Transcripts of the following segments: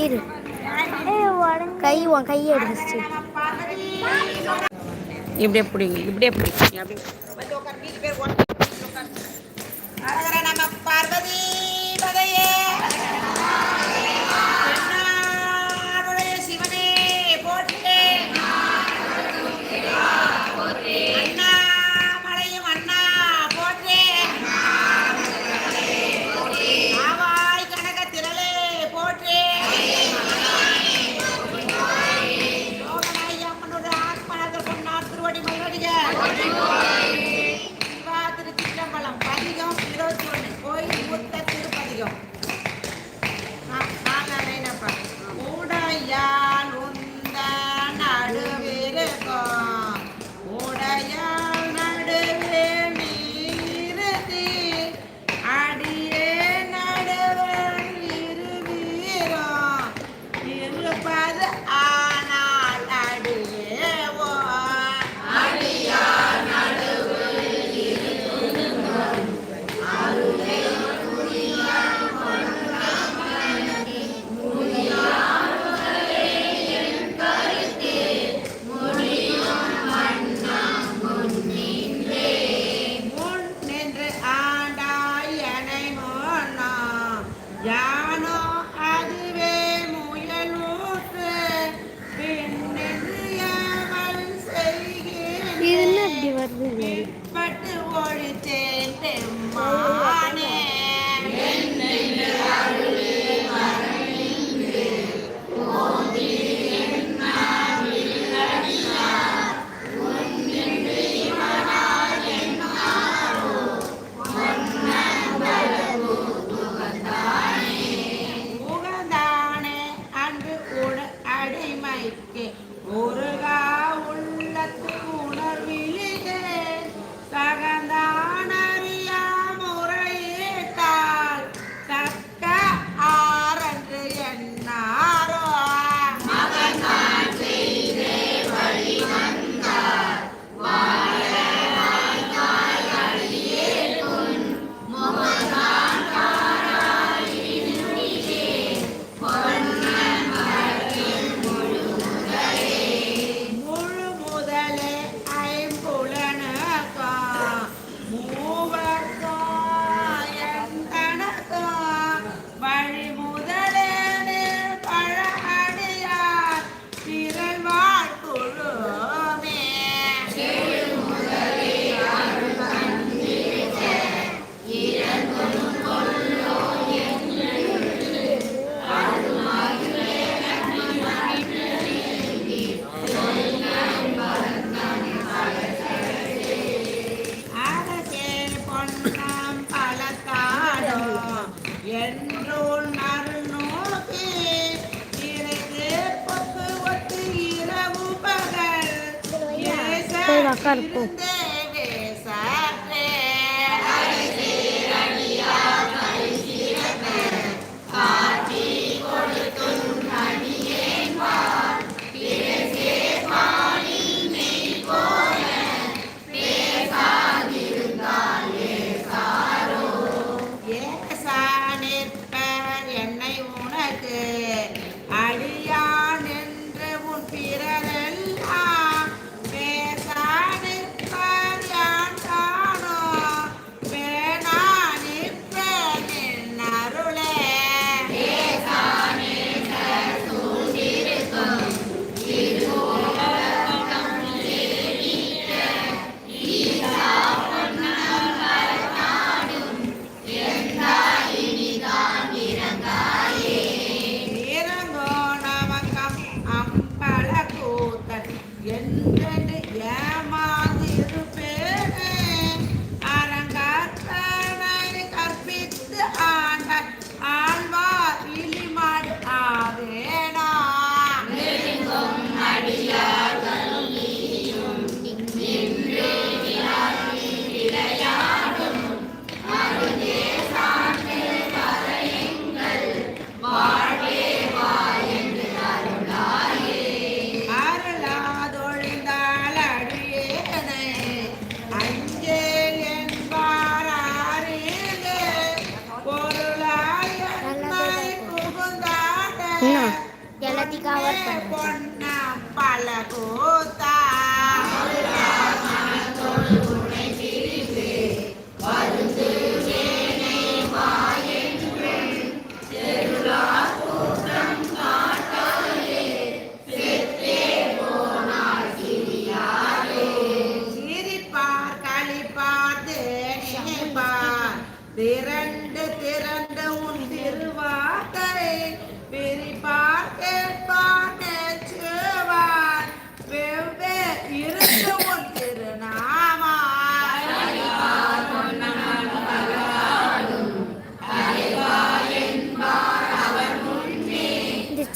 இரு. கை எடுத்து இப்படியே பிடிங்க இப்படியே பிடிங்க அப்படி sacar poco.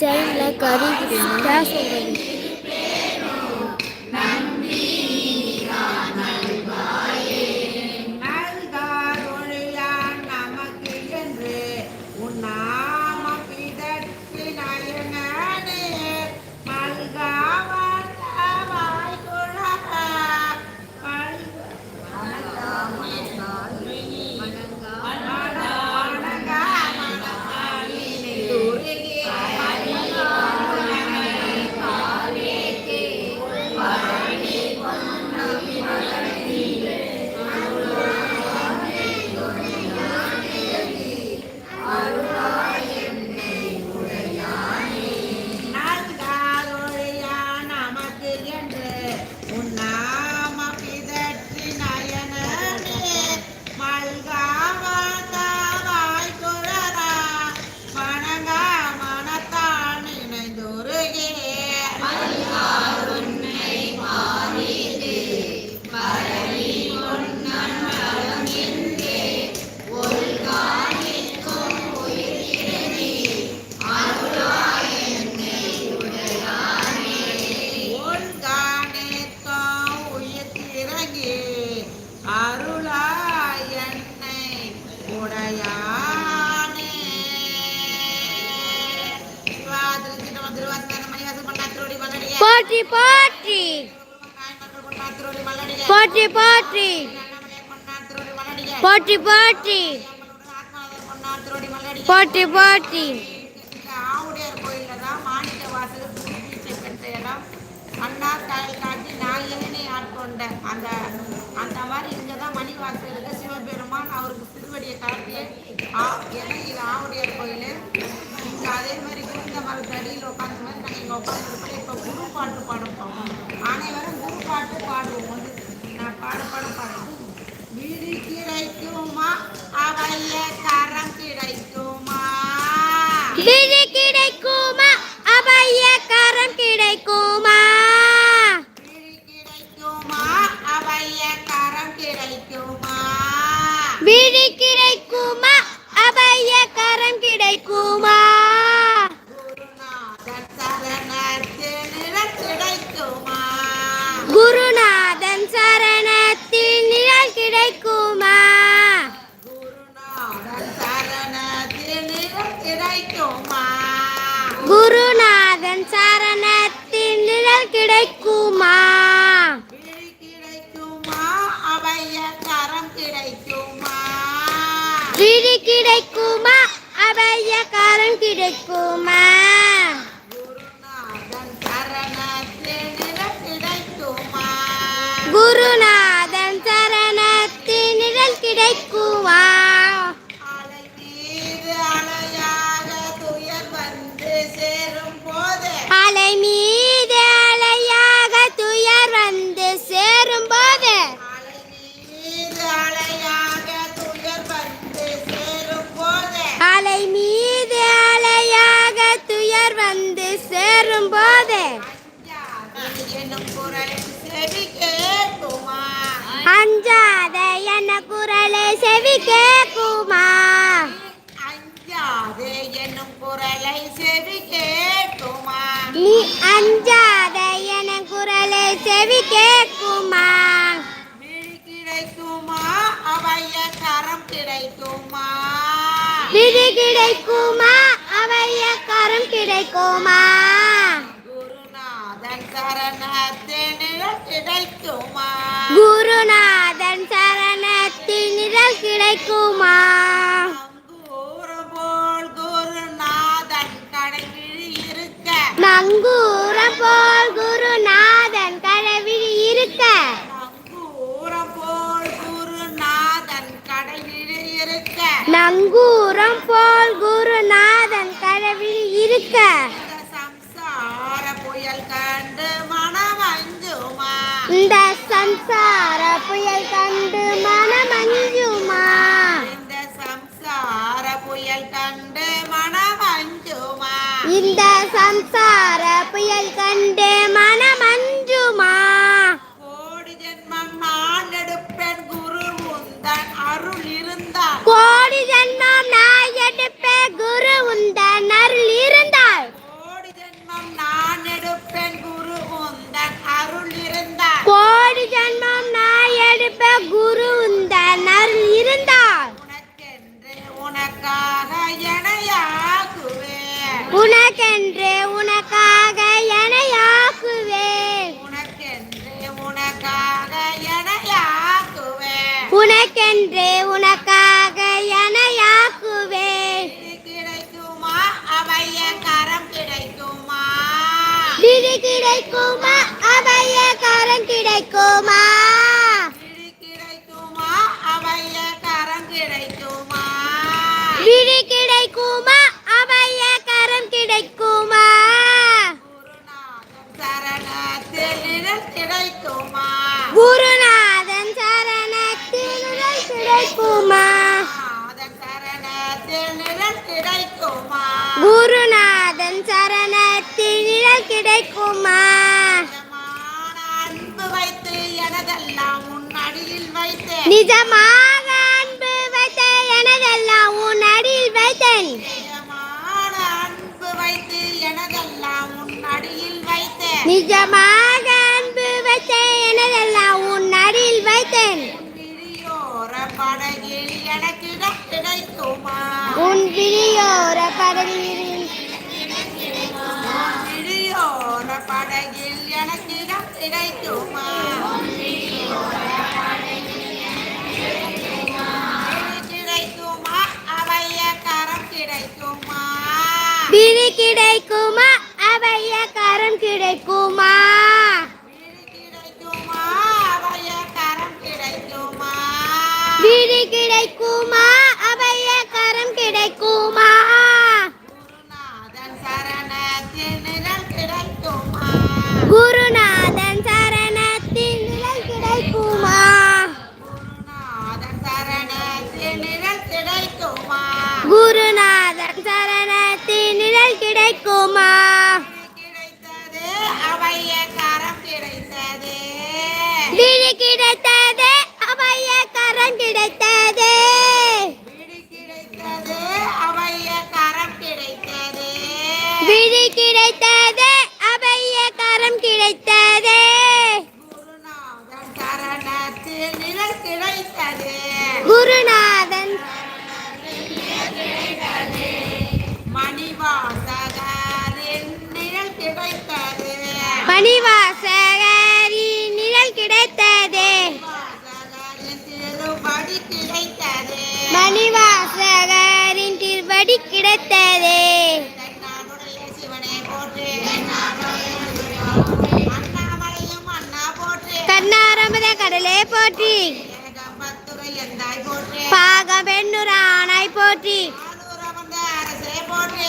சேனலை கருவி மல்லடிய போற்றி போற்றி ஆத்மாதர் பண்ணாத்திரோடி மல்லடிய போற்றி போற்றி இந்த ஆவுடையார் கோயில்ல தான் புதுப்பீச்சை பெற்ற இடம். அண்ணா காயல் காட்டி நாயகனை ஆட்கொண்ட அந்த அந்த மாதிரி இங்கே தான் மணிவாசகருக்கு சிவபெருமான் அவருக்கு திருவடியை காட்டி ஆ ஏன்னா இது ஆவுடையார் கோயில். இங்கே அதே மாதிரி குருந்த மரத்து அடியில் உட்காந்து மாதிரி நாங்கள் இங்கே உட்காந்துருப்போம் இப்போ குரு பாட்டு பாட அனைவரும் குரு பாட்டு பாடுவோம். வந்து நான் பாட பாட பாடுவோம் வீடு கிடைக்குமா? அவைய கரம் கிடைக்குமா? வீடு கிடைக்குமா? அவைய கரம் கிடைக்குமா? விதி கிடைக்குமா அபய கரம் கிடைக்குமா? விதி கிடைக்குமா? அபய கரம் கிடைக்குமா? செவி கேட்குமா அஞ்சாது என்னும் குரலை செவி கேட்குமா நீ அஞ்சாத என குரலை செவி கேட்குமா விழி கிடைக்குமா அவைய கரம் கிடைக்குமா? விதி கிடைக்குமா? அவைய கரம் கிடைக்குமா? குருநாதன் சரணத்தில் கிடைக்குமா? குருநாதன் நிழல் கிடைக்குமா போல் குருநாதன் கடைவிழி இருக்க. நங்கூரம் போல் குருநாதன் கடவில் இருக்க அங்கூரம் போல் குருநாதன் கடைவிழி இருக்க நங்கூரம் போல் குருநாதன் கடவில் இருக்க. கிடைக்குமா? இது கிடைக்குமா அவைய கரம் கிடைக்குமா? விதி கிடைக்குமா? அவைய கரம் கிடைக்குமா? குருநாதன் சரணத்தில் நிழல் கிடைக்குமா? குருநாதன் சரணத்தில் நிழல் கிடைக்குமா? அதன் சரணத்தில் நிழல் கிடைக்குமா? குருநாதன் சரணத்தில் நிழல் கிடைக்குமா நிஜமான அன்பு வைத்து எனதெல்லாம் உன் அடியில் வைத்தேன். நிஜமாக அன்பு வைத்த எனதெல்லாம் உன் அடியில் வைத்தேன். நிஜமான அன்பு வைத்து எனதெல்லாம் உன் அடியில் வைத்தேன். நிஜமாக அன்பு வைத்த எனதெல்லாம் உன் அடியில் வைத்தேன். விழியோர படகில் எனக்கு இடம் கிடைக்குமா? உன் விழியோர படகில் படகில் எனக்கு இடம் கிடைக்குமா? விழி கிடைக்குமா கிடைத்தது தென்னாடுடைய கடலே போற்றி. ஏகம்பத்துரை எந்தாய் ஆணாய் போற்றி.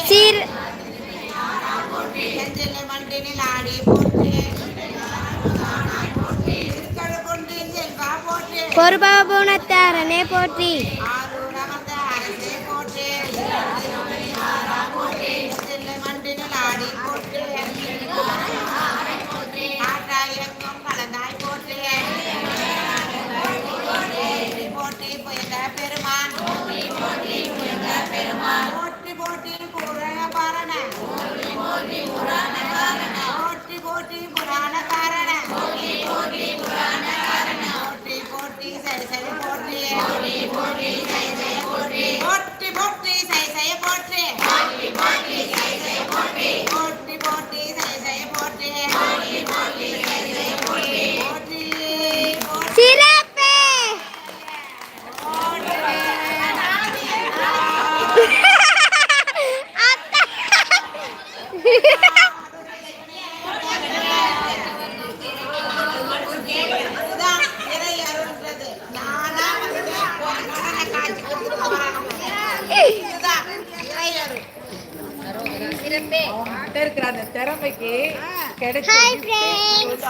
சீர் செஞ்சிலை மண்டினில் போற்றி புராண காரண போற்றி போற்றி புராண காரண போற்றி போற்றி சரி சரி போற்றி போற்றி போற்றி Hi friends.